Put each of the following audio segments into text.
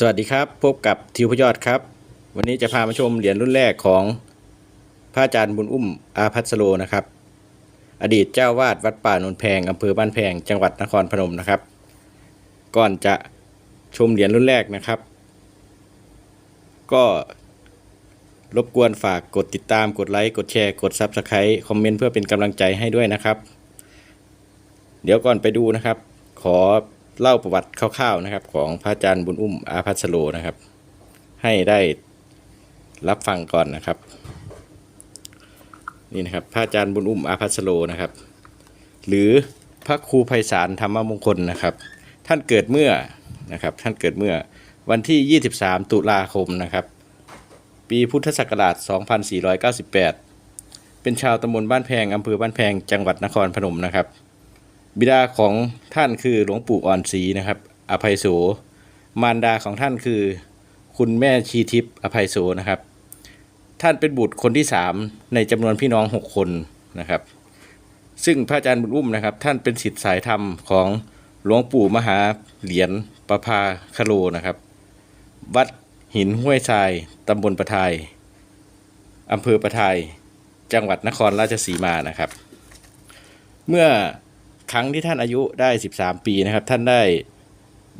สวัสดีครับพบกับทิวพยอดครับ วันนี้จะพามาชมเหรียญรุ่นแรกของพระอาจารย์บุญอุ้มอาพัสโลนะครับ อดีตเจ้าวาดวัดป่านนแพงอำเภอบ้านแพงจังหวัดนครพนมนะครับ ก่อนจะชมเหรียญรุ่นแรกนะครับ ก็รบกวนฝากกดติดตามกดไลค์กดแชร์กด Subscribe คอมเมนต์เพื่อเป็นกำลังใจให้ด้วยนะครับ เดี๋ยวก่อนไปดูนะครับ ขอ เล่าประวัติคร่าวๆนะครับ ของพระอาจารย์บุญอุ้มอาพัสโลนะครับ ให้ได้รับฟังก่อนนะครับ นี่นะครับพระอาจารย์บุญอุ้มอาพัสโลนะครับ หรือพระครูไพศาลธรรมมงคลนะครับ ท่านเกิดเมื่อนะครับ ท่านเกิดเมื่อวันที่ 23 ตุลาคมนะครับ ปีพุทธศักราช 2498 เป็นชาวตำบลบ้านแพงอำเภอบ้านแพงจังหวัดนครพนมนะครับ บิดาของท่านคือหลวงปู่อ่อนศรีนะครับ อภัยโส มารดาของท่านคือ คุณแม่ชีทิพย์อภัยโสนะครับ ท่านเป็นบุตรคนที่สามในจำนวนพี่น้องหกคนนะครับ ซึ่งพระอาจารย์บุญอุ้มนะครับ ท่านเป็นศิษย์สายธรรมของหลวงปู่มหาเหรียญประภาคโลนะครับ วัดหินห้วยทรายตำบลประทายอำเภอประทายจังหวัดนครราชสีมานะครับ เมื่อ ครั้งที่ท่านอายุได้ 13 ปีนะครับ ท่านได้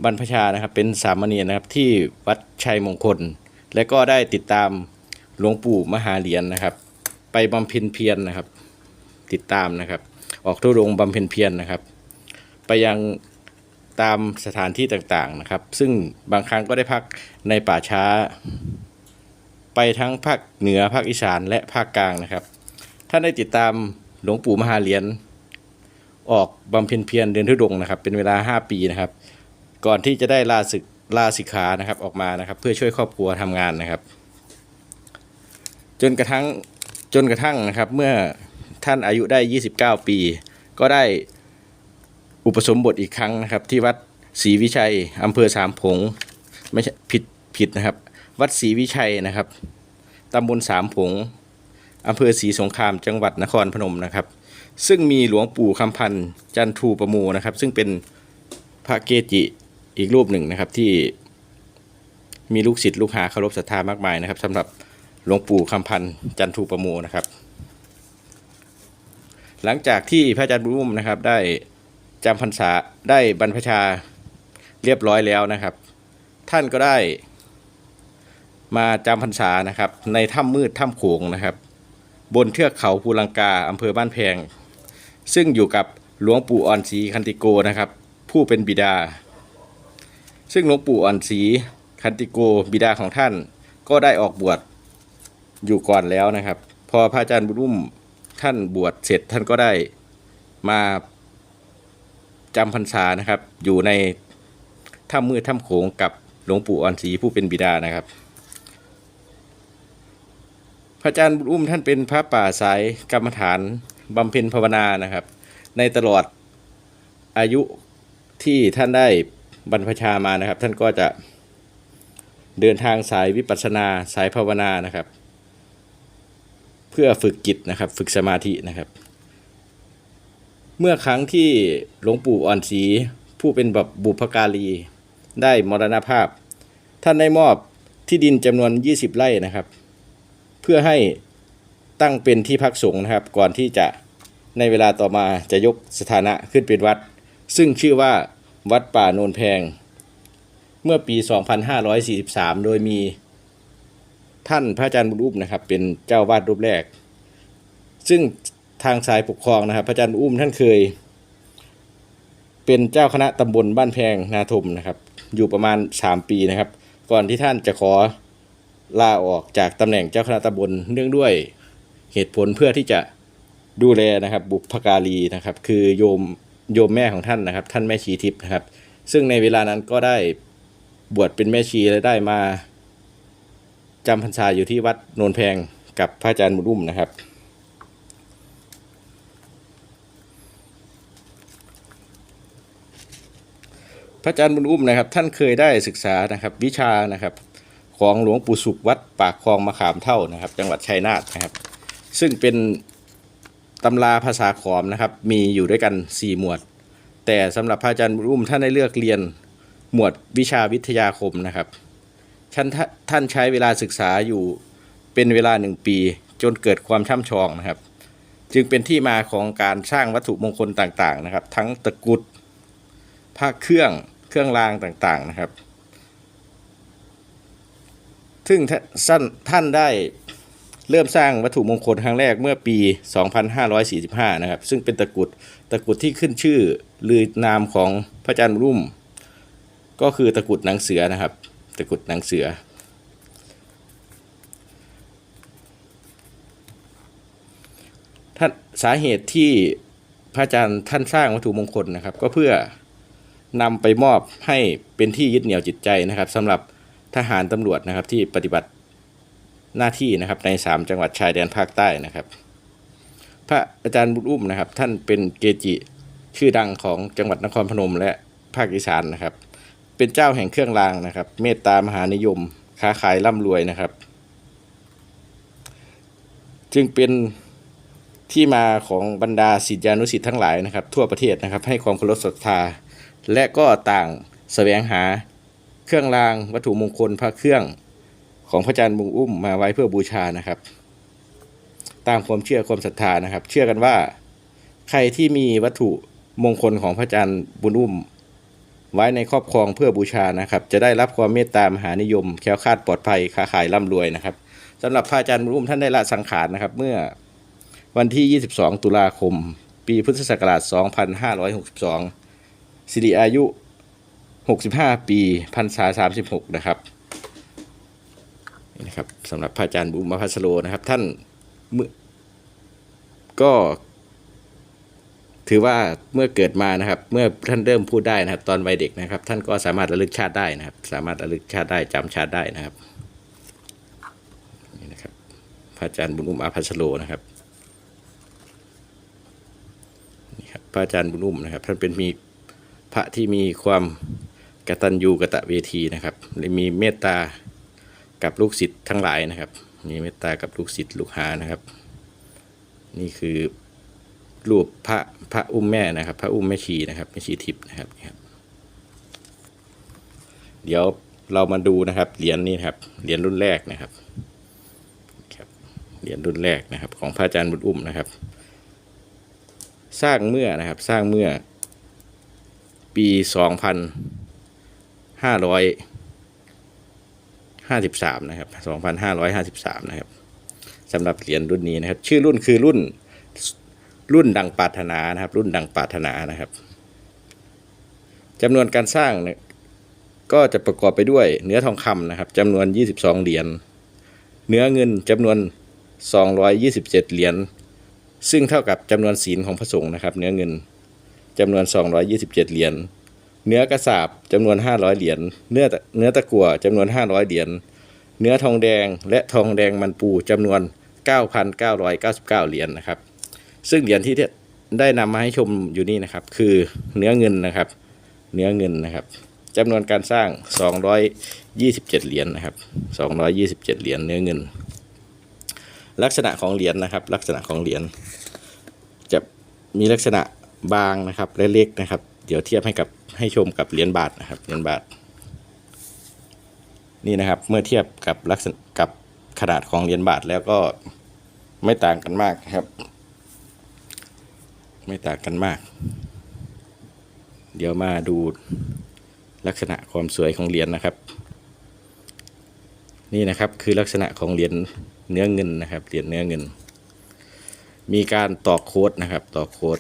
บรรพชานะครับ เป็นสามเณรนะครับที่วัดชัยมงคล และก็ได้ติดตามหลวงปู่มหาเหรียญนะครับ ไปบำเพ็ญเพียรนะครับ ติดตามนะครับ ออกทุดงบำเพ็ญเพียรนะครับ ไปยังตามสถานที่ต่างๆนะครับ ซึ่งบางครั้งก็ได้พักในป่าช้า ไปทั้งภาคเหนือภาคอีสานและภาคกลางนะครับ ท่านได้ติดตามหลวงปู่มหาเหรียญ ออกบำเพ็ญเพียรเดินทุดงนะครับ เป็นเวลา 5 ปีนะครับ ก่อนที่จะได้ลาศึกลาสิกขานะครับออกมานะครับ เพื่อช่วยครอบครัวทำงานนะครับ จนกระทั่งจนกระทั่งนะครับ เมื่อท่านอายุได้ 29 ปี ก็ได้อุปสมบทอีกครั้งนะครับ ที่วัดศรีวิชัยอำเภอสามผงไม่ใช่ผิดผิดนะครับ วัดศรีวิชัยนะครับตำบลสามผงอำเภอศรีสงครามจังหวัดนครพนมนะครับ ซึ่งมีหลวงปู่คำพันธ์จันทูประโมนะครับ ซึ่งเป็นพระเกจิอีกรูปหนึ่งนะครับที่มีลูกศิษย์ลูกหาเคารพศรัทธามากมายนะครับสำหรับหลวงปู่คำพันธ์จันทูประโมนะครับ หลังจากที่พระอาจารย์บุญอุ้มนะครับได้จำพรรษาได้บรรพชาเรียบร้อยแล้วนะครับ ท่านก็ได้มาจำพรรษานะครับ ในถ้ำมืดถ้ำโขงนะครับ บนเทือกเขาภูลังกาอำเภอบ้านแพง ซึ่งอยู่กับหลวงปู่อ่อนศรีคันติโกนะครับ ผู้เป็นบิดา ซึ่งหลวงปู่อ่อนศรีคันติโกบิดาของท่านก็ได้ออกบวชอยู่ก่อนแล้วนะครับ พอพระอาจารย์บุญอุ้มท่านบวชเสร็จท่านก็ได้มาจำพรรษานะครับ อยู่ในถ้ำมืดถ้ำโขงกับหลวงปู่อ่อนศรีผู้เป็นบิดานะครับ พระอาจารย์บุญอุ้มท่านเป็นพระป่าสายกรรมฐาน บำเพ็ญภาวนานะครับ ในตลอดอายุที่ท่านได้บรรพชามานะครับ ท่านก็จะเดินทางสายวิปัสสนาสายภาวนานะครับ เพื่อฝึกจิตนะครับ ฝึกสมาธินะครับ เมื่อครั้งที่หลวงปู่อ่อนศรีผู้เป็นแบบบุพการีได้มรณภาพ ท่านได้มอบที่ดินจำนวน 20 ไร่นะครับ เพื่อให้ ตั้งเป็นที่พักสงฆ์นะครับ ก่อนที่จะในเวลาต่อมาจะยกสถานะขึ้นเป็นวัด ซึ่งชื่อว่าวัดป่าโนนแพง เมื่อปี 2543 โดยมีท่านพระอาจารย์บุญอุ้มนะครับ เป็นเจ้าวาดรูปแรก ซึ่งทางสายปกครองนะครับ พระอาจารย์บุญอุ้มท่านเคย เป็นเจ้าคณะตำบลบ้านแพงนาทมนะครับ อยู่ประมาณ 3 ปีนะครับ ก่อนที่ท่านจะขอลาออกจากตำแหน่งเจ้าคณะตำบลเนื่องด้วย เหตุผลเพื่อที่จะดูแลนะครับบุพการีนะครับ คือโยมโยมแม่ของท่านนะครับ ท่านแม่ชีทิพย์นะครับ ซึ่งในเวลานั้นก็ได้บวชเป็นแม่ชีและได้มาจำพรรษาอยู่ที่วัดโนนแพงกับพระอาจารย์บุญอุ้มนะครับ พระอาจารย์บุญอุ้มนะครับ ท่านเคยได้ศึกษานะครับวิชานะครับ ของหลวงปู่สุขวัดปากคลองมะขามเท่านะครับ จังหวัดชัยนาทนะครับ ซึ่งเป็นตำราภาษาขอมนะครับ มีอยู่ด้วยกัน 4 หมวด แต่สำหรับพระอาจารย์บุญอุ้มท่านได้เลือกเรียนหมวดวิชาวิทยาคมนะครับท่านท่านใช้เวลาศึกษาอยู่เป็นเวลาหนึ่งปี จนเกิดความช่ำชองนะครับ จึงเป็นที่มาของการสร้างวัตถุมงคลต่างๆนะครับ ทั้งตะกุดผ้าเครื่องเครื่องรางต่างๆนะครับ ซึ่งท่านท่านได้ เริ่มสร้างวัตถุมงคลครั้งแรกเมื่อปี 2545 นะครับ ซึ่งเป็นตะกุดตะกุดที่ขึ้นชื่อลือนามของพระอาจารย์รุ่ม ก็คือตะกุดหนังเสือนะครับ ตะกุดหนังเสือ ท่านสาเหตุที่พระอาจารย์ท่านสร้างวัตถุมงคลนะครับ ก็เพื่อนำไปมอบให้เป็นที่ยึดเหนี่ยวจิตใจนะครับสำหรับทหารตำรวจนะครับที่ปฏิบัติ หน้าที่นะครับใน 3 จังหวัดชายแดนภาคใต้นะครับ พระอาจารย์บุญอุ้มนะครับ ท่านเป็นเกจิชื่อดังของจังหวัดนครพนม และภาคอีสานนะครับ เป็นเจ้าแห่งเครื่องรางนะครับ เมตตามหานิยม ค้าขายร่ำรวยนะครับ จึงเป็นที่มาของบรรดาศิษยานุศิษย์ทั้งหลายนะครับ ทั่วประเทศนะครับ ให้ความเคารพศรัทธา และก็ต่างแสวงหาเครื่องรางวัตถุมงคลพระเครื่อง ของพระอาจารย์บุญอุ้มมาไว้เพื่อบูชานะครับ ตามความเชื่อความศรัทธานะครับ เชื่อกันว่า ใครที่มีวัตถุมงคลของพระอาจารย์บุญอุ้ม ไว้ในครอบครองเพื่อบูชานะครับ จะได้รับความเมตตามหานิยมแคล้วคลาดปลอดภัยค้าขายร่ำรวยนะครับสำหรับพระอาจารย์บุญอุ้มท่านได้ละสังขารนะครับ เมื่อวันที่ 22 ตุลาคม ปีพุทธศักราช 2562สิริอายุ 65 ปีพรรษา36 นะครับ นี่นะครับสำหรับพระอาจารย์บุญมาพัสโลนะครับ ท่านเมื่อก็ถือว่าเมื่อเกิดมานะครับ เมื่อท่านเริ่มพูดได้นะครับ ตอนวัยเด็กนะครับ ท่านก็สามารถระลึกชาติได้นะครับ สามารถระลึกชาติได้จำชาติได้นะครับนี่นะครับพระอาจารย์บุญอุ้มอาภัสโลนะครับนี่ครับพระอาจารย์บุญอุ้มนะครับ ท่านเป็นมีพระที่มีความกตัญญูกตะเวทีนะครับและมีเมตตา กับลูกศิษย์ทั้งหลายนะครับ มีเมตตากับลูกศิษย์ลูกหานะครับ นี่คือรูปพระพระอุ้มแม่นะครับ พระอุ้มแม่ชีนะครับแม่ชีทิพย์นะครับ เดี๋ยวเรามาดูนะครับเหรียญนี้ครับเหรียญรุ่นแรกนะครับครับเหรียญรุ่นแรกนะครับ ของพระอาจารย์บุญอุ้มนะครับ สร้างเมื่อนะครับสร้างเมื่อปีสองพันห้าร้อย ห้าสิบสามนะครับสองพันห้าร้อยห้าสิบสามนะครับสำหรับเหรียญรุ่นนี้นะครับ ชื่อรุ่นคือรุ่นรุ่นดังปรารถนานะครับ รุ่นดังปรารถนานะครับจำนวนการสร้างเนี่ยก็จะประกอบไปด้วยเนื้อทองคำนะครับจำนวน 22 เหรียญเนื้อเงินจำนวน 227 เหรียญซึ่งเท่ากับจำนวนศีลของพระสงฆ์นะครับ เนื้อเงินจำนวน 227 เหรียญ เนื้อกระสาบจำนวน 500 เหรียญ เนื้อเนื้อตะกั่วจำนวน 500 เหรียญ เนื้อทองแดงและทองแดงมันปูจำนวน 9,999 เหรียญนะครับ ซึ่งเหรียญที่ได้นำมาให้ชมอยู่นี่นะครับ คือเนื้อเงินนะครับ เนื้อเงินนะครับจำนวนการสร้าง 227 เหรียญนะครับ 227 เหรียญเนื้อเงิน ลักษณะของเหรียญนะครับ ลักษณะของเหรียญจะมีลักษณะบางนะครับและเล็กนะครับ เดี๋ยวเทียบให้กับให้ชมกับเหรียญบาทนะครับเหรียญบาท นี่นะครับเมื่อเทียบกับลักษณะกับขนาดของเหรียญบาทแล้วก็ไม่ต่างกันมากครับ ไม่ต่างกันมาก เดี๋ยวมาดูลักษณะความสวยของเหรียญนะครับ นี่นะครับคือลักษณะของเหรียญเนื้อเงินนะครับเหรียญเนื้อเงิน มีการตอกโค้ดนะครับตอกโค้ด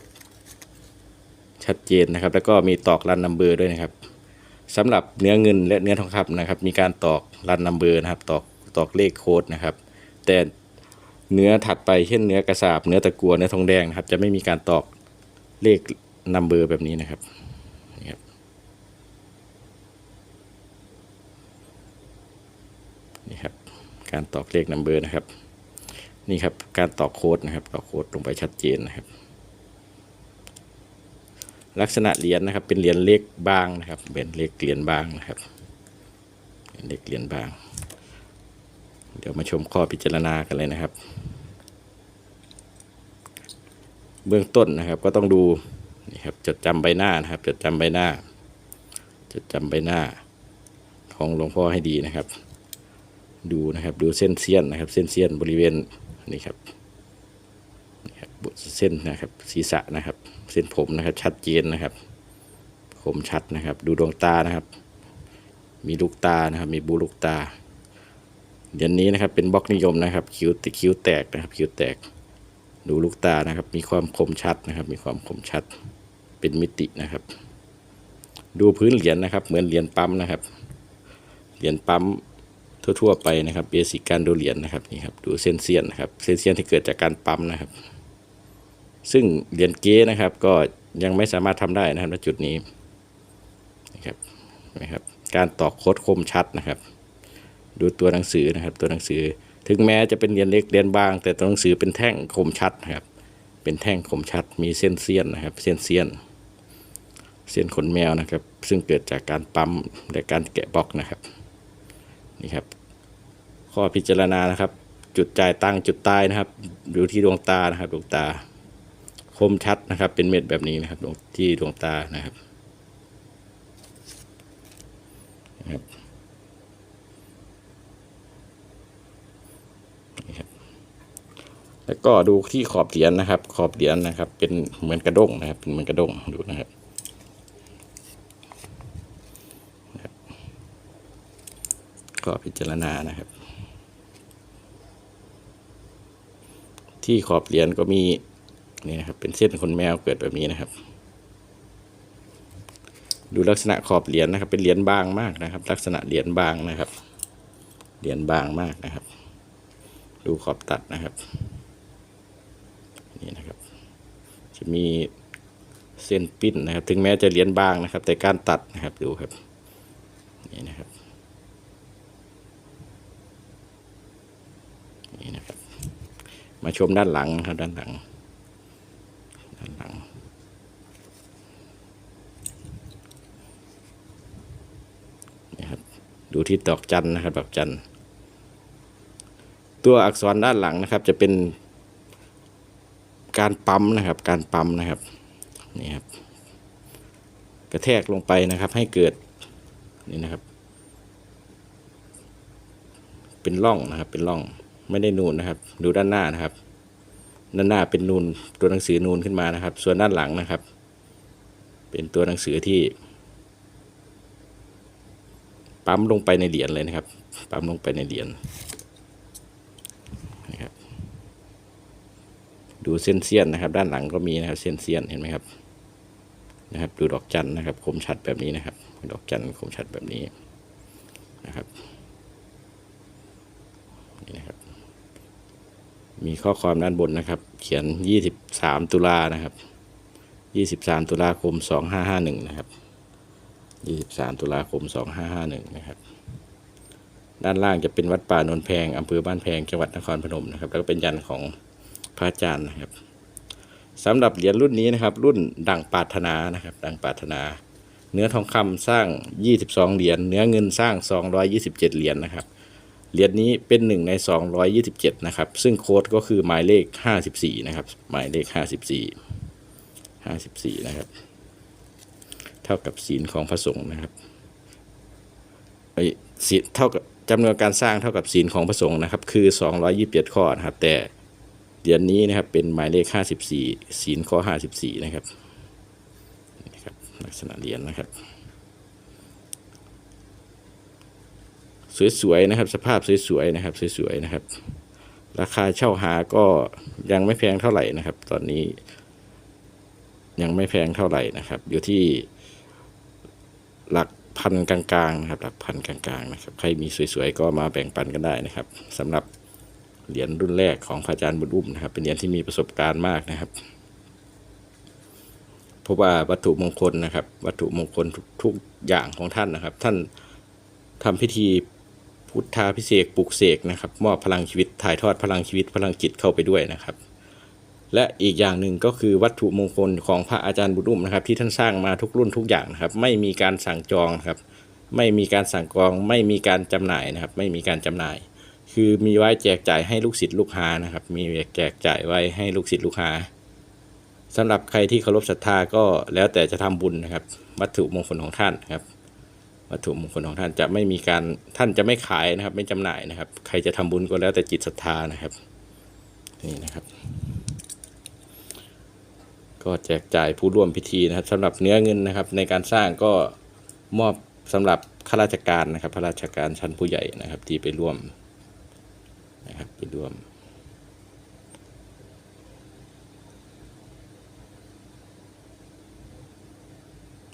ชัดเจนนะครับ แล้วก็มีตอกรันนัมเบอร์ด้วยนะครับสำหรับเนื้อเงินและเนื้อทองคำนะครับ มีการตอกรันนัมเบอร์นะครับ ตอกตอกเลขโค้ดนะครับ แต่เนื้อถัดไปเช่นเนื้อกระสาบ เนื้อตะกัวเนื้อทองแดงนะครับ จะไม่มีการตอกเลขนัมเบอร์แบบนี้นะครับนี่ครับ นี่ครับ การตอกเลขนัมเบอร์นะครับ นี่ครับ การตอกโค้ดนะครับ ตอกโค้ดลงไปชัดเจนนะครับ ลักษณะเหรียญนะครับ เป็นเหรียญเล็กบางนะครับเป็นเล็กเหรียญบางนะครับเล็กเหรียญบาง เดี๋ยวมาชมข้อพิจารณากันเลยนะครับ เบื้องต้นนะครับก็ต้องดูนี่ครับจดจำใบหน้านะครับ จดจำใบหน้า จดจำใบหน้า ของหลวงพ่อให้ดีนะครับ ดูนะครับดูเส้นเสี้ยนนะครับ เส้นเสี้ยนบริเวณนี่ครับ เส้นนะครับ ศีรษะนะครับ เส้นผมนะครับ ชัดเจนนะครับคมชัดนะครับ ดูดวงตานะครับ มีลูกตานะครับ มีบูลูกตาเดี๋ยวนี้นะครับเป็นบล็อกนิยมนะครับ คิ้วติคิ้วแตกนะครับ คิ้วแตก ดูลูกตานะครับ มีความคมชัดนะครับ มีความคมชัด เป็นมิตินะครับ ดูพื้นเหรียญนะครับ เหมือนเหรียญปั๊มนะครับ เหรียญปั๊มทั่วๆไปนะครับ เบสิกการดูเหรียญนะครับนี่ครับ ดูเส้นเสี้ยนนะครับ เส้นเสี้ยนที่เกิดจากการปั๊มนะครับ ซึ่งเหรียญเก๊นะครับ ก็ยังไม่สามารถทำได้นะครับณจุดนี้นะครับนะครับ การตอกโคดคมชัดนะครับ ดูตัวหนังสือนะครับ ตัวหนังสือถึงแม้จะเป็นเหรียญเล็กเหรียญบาง แต่ตัวหนังสือเป็นแท่งคมชัดนะครับ เป็นแท่งคมชัด มีเส้นเสี้ยนนะครับ เส้นเสี้ยน เส้นขนแมวนะครับ ซึ่งเกิดจากการปั๊มและการแกะบล็อกนะครับนี่ครับ ข้อพิจารณานะครับ จุดจ่ายตังจุดตายนะครับ อยู่ที่ดวงตานะครับดวงตา คมชัดนะครับ เป็นเม็ดแบบนี้นะครับที่ดวงตานะครับนะครับนี่ครับแล้วก็ดูที่ขอบเหรียญนะครับ ขอบเหรียญนะครับ เป็นเหมือนกระด้งนะครับ เป็นเหมือนกระด้งดูนะครับก็พิจารณานะครับ ที่ขอบเหรียญก็มี นี่นะครับ เป็นเส้นขนแมวเกิดแบบนี้นะครับ ดูลักษณะขอบเหรียญนะครับ เป็นเหรียญบางมากนะครับ ลักษณะเหรียญบางนะครับ เหรียญบางมากนะครับ ดูขอบตัดนะครับ นี่นะครับ จะมีเส้นปิ้นนะครับ ถึงแม้จะเหรียญบางนะครับ แต่การตัดนะครับดูครับ นี่นะครับนี่นะครับ มาชมด้านหลังครับด้านหลัง ด้านหลังนี่ครับ ดูที่ดอกจันนะครับดอกจัน ตัวอักษรด้านหลังนะครับ จะเป็นการปั๊มนะครับ การปั๊มนะครับ นี่ครับ กระแทกลงไปนะครับ ให้เกิด นี่นะครับ เป็นร่องนะครับ เป็นร่อง ไม่ได้นูนนะครับ ดูด้านหน้านะครับ ด้านหน้าเป็นนูนตัวหนังสือนูนขึ้นมานะครับ ส่วนด้านหลังนะครับ เป็นตัวหนังสือที่ ปั๊มลงไปในเหรียญเลยนะครับ ปั๊มลงไปในเหรียญนะครับ ดูเส้นเสี้ยนนะครับ ด้านหลังก็มีนะครับ เส้นเสี้ยนเห็นไหมครับนะครับ ดูดอกจันนะครับ คมชัดแบบนี้นะครับ ดอกจันคมชัดแบบนี้นะครับนี่นะครับ มีข้อความด้านบนนะครับ เขียน 23 ตุลานะครับ 23 ตุลาคม 2551 นะครับ 23 ตุลาคม 2551 นะครับ ด้านล่างจะเป็นวัดป่านนแพงอำเภอบ้านแพงจังหวัดนครพนมนะครับ แล้วก็เป็นยันของพระอาจารย์นะครับสำหรับเหรียญรุ่นนี้นะครับ รุ่นดังปาถนานะครับ ดังปาถนา เนื้อทองคำสร้าง 22 เหรียญเนื้อเงินสร้าง 227 เหรียญนะครับ เหรียญนี้เป็นหนึ่งใน 227 นะครับ ซึ่งโค้ดก็คือหมายเลข 54 นะครับ หมายเลข 54 54 นะครับ เท่ากับศีลของพระสงฆ์นะครับไอศีลเท่ากับจำนวนการสร้างเท่ากับศีลของพระสงฆ์นะครับ คือ 227 ข้อนะครับ แต่เหรียญนี้นะครับเป็นหมายเลข 54 ศีลข้อ 54 นะครับนี่นะครับ ลักษณะเหรียญนะครับ สวยๆนะครับสภาพสวยๆนะครับสวยๆนะครับ ราคาเช่าหาก็ยังไม่แพงเท่าไหร่นะครับ ตอนนี้ ยังไม่แพงเท่าไหร่นะครับ อยู่ที่หลักพันกลางๆนะครับหลักพันกลางๆนะครับใครมีสวยๆก็มาแบ่งปันกันได้นะครับสำหรับเหรียญรุ่นแรกของพระอาจารย์บุญอุ้มนะครับ เป็นเหรียญที่มีประสบการณ์มากนะครับพราะว่าวัตถุมงคลนะครับ วัตถุมงคลทุกทุกอย่างของท่านนะครับ ท่านทำพิธี พุทธาพิเศษปลุกเสกนะครับมอบพลังชีวิตถ่ายทอดพลังชีวิตพลังจิตเข้าไปด้วยนะครับ และอีกอย่างหนึ่งก็คือวัตถุมงคลของพระอาจารย์บุญอุ้มนะครับ ที่ท่านสร้างมาทุกรุ่นทุกอย่างนะครับ ไม่มีการสั่งจองครับ ไม่มีการสั่งกอง ไม่มีการจำหน่ายนะครับ ไม่มีการจำหน่าย คือมีไว้แจกจ่ายให้ลูกศิษย์ลูกหานะครับ มีแจกจ่ายไว้ให้ลูกศิษย์ลูกหาสำหรับใครที่เคารพศรัทธาก็แล้วแต่จะทำบุญนะครับ วัตถุมงคลของท่านครับ วัตถุมงคลของท่านจะไม่มีการท่านจะไม่ขายนะครับ ไม่จำหน่ายนะครับ ใครจะทำบุญก็แล้วแต่จิตศรัทธานะครับ นี่นะครับ ก็แจกจ่ายผู้ร่วมพิธีนะครับสำหรับเนื้อเงินนะครับ ในการสร้างก็มอบสำหรับข้าราชการนะครับข้าราชการชั้นผู้ใหญ่นะครับ ที่ไปร่วมนะครับ ไปร่วม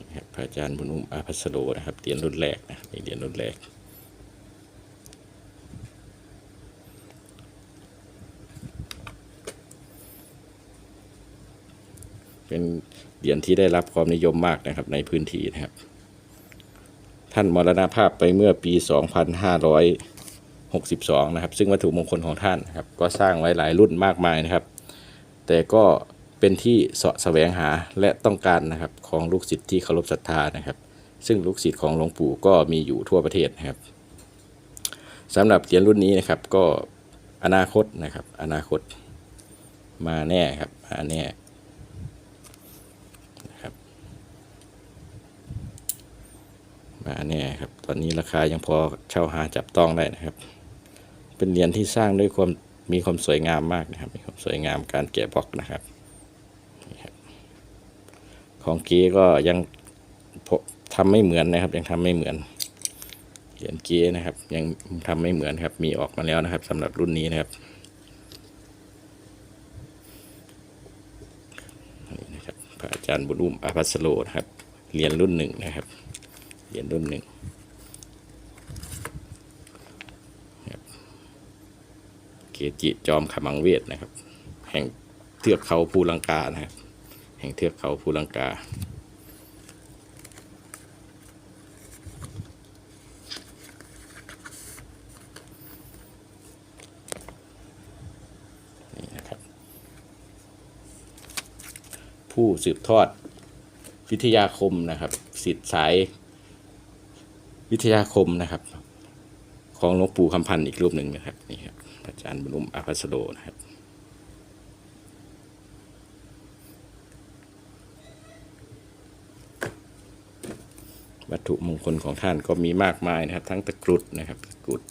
นะครับ พระอาจารย์บุญอุ้มอาภัสโรนะครับเหรียญรุ่นแรกนะครับนี่เหรียญรุ่นแรกเป็นเหรียญที่ได้รับความนิยมมากนะครับในพื้นที่นะครับ ท่านมรณภาพไปเมื่อปี 2562 นะครับ ซึ่งวัตถุมงคลของท่านนะครับ ก็สร้างไว้หลายรุ่นมากมายนะครับ แต่ก็ เป็นที่เสาะแสวงหาและต้องการนะครับของลูกศิษย์ที่เคารพศรัทธานะครับ ซึ่งลูกศิษย์ของหลวงปู่ก็มีอยู่ทั่วประเทศนะครับสำหรับเหรียญรุ่นนี้นะครับก็อนาคตนะครับ อนาคตมาแน่ครับมาแน่นะครับมาแน่ครับ ตอนนี้ราคายังพอเช่าหาจับต้องได้นะครับ เป็นเหรียญที่สร้างด้วยความมีความสวยงามมากนะครับ มีความสวยงามการแกะบล็อกนะครับ ของเก๋ก็ยังพอทำไม่เหมือนนะครับ ยังทำไม่เหมือนเหรียญเก๋นะครับ ยังทำไม่เหมือนครับ มีออกมาแล้วนะครับสำหรับรุ่นนี้นะครับนี่นะครับพระอาจารย์บุญอุ้มอาภัสโลนะครับเหรียญรุ่นหนึ่งนะครับเหรียญรุ่นหนึ่งเกจิจอมขมังเวทนะครับ แห่งเทือกเขาภูลังกานะครับ แห่งเทือกเขาภูลังกา นี่นะครับ ผู้สืบทอดวิทยาคมนะครับสิทธิ์สายวิทยาคมนะครับ ของหลวงปู่คำพันธ์อีกรูปหนึ่งนะครับนี่ครับอาจารย์บุญลุมอาภัสโลนะครับ วัตถุมงคลของท่านก็มีมากมายนะครับ ทั้งตะกรุดนะครับตะกรุด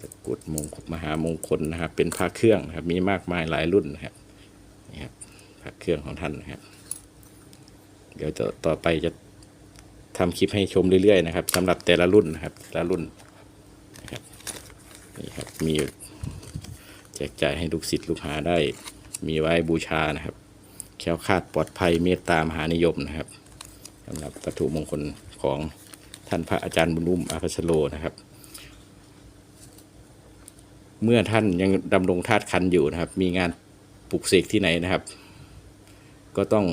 ตะกรุดมงคลมหามงคลนะครับ เป็นพระเครื่องนะครับ มีมากมายหลายรุ่นนะครับนี่ครับพระเครื่องของท่านนะครับ เดี๋ยวจะต่อไปจะทำคลิปให้ชมเรื่อยๆนะครับสำหรับแต่ละรุ่นนะครับแต่ละรุ่นนี่ครับมีแจกจ่ายให้ลูกศิษย์ลูกหาได้ มีไว้บูชานะครับแค้วคาดปลอดภัยเมตตามหานิยมนะครับสำหรับวัตถุมงคล ของท่านพระอาจารย์บุญรุ่มอาภัสโลนะครับ เมื่อท่านยังดำรงธาตุคันอยู่นะครับ มีงานปลุกเสกที่ไหนนะครับ ก็ต้อง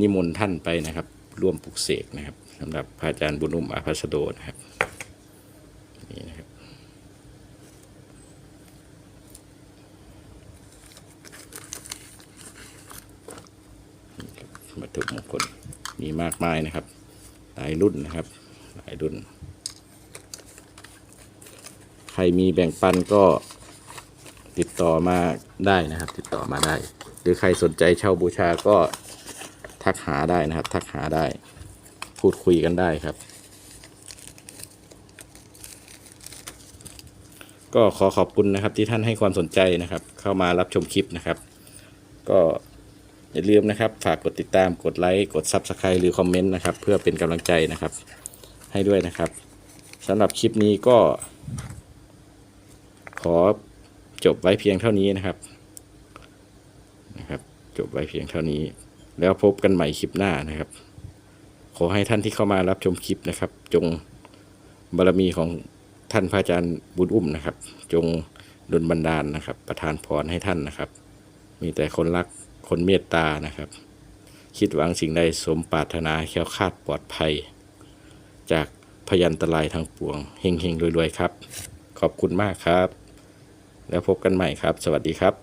นิมนต์ท่านไปนะครับ ร่วมปลุกเสกนะครับสำหรับพระอาจารย์บุญรุ่มอาภัสโลนะครับนี่นะครับวัตถุมงคลมีมากมายนะครับ หลายรุ่นนะครับ หลายรุ่น ใครมีแบ่งปันก็ติดต่อมาได้นะครับ ติดต่อมาได้ หรือใครสนใจเช่าบูชาก็ทักหาได้นะครับ ทักหาได้ พูดคุยกันได้ครับ ก็ขอขอบคุณนะครับที่ท่านให้ความสนใจนะครับ เข้ามารับชมคลิปนะครับ ก็ อย่าลืมนะครับ ฝากกดติดตามกดไลค์กด Subscribe หรือคอมเมนต์นะครับ เพื่อเป็นกำลังใจนะครับ ให้ด้วยนะครับสำหรับคลิปนี้ก็ ขอจบไว้เพียงเท่านี้นะครับนะครับ จบไว้เพียงเท่านี้ แล้วพบกันใหม่คลิปหน้านะครับ ขอให้ท่านที่เข้ามารับชมคลิปนะครับ จงบารมีของท่านพระอาจารย์บุญอุ้มนะครับ จงดลบันดาลนะครับ ประทานพรให้ท่านนะครับ มีแต่คนรัก คนเมตตานะครับ คิดหวังสิ่งใดสมปรารถนาแค้วคาดปลอดภัย จากพยันตรายทางปวงเฮงเฮงๆรวยๆครับ ขอบคุณมากครับ แล้วพบกันใหม่ครับ สวัสดีครับ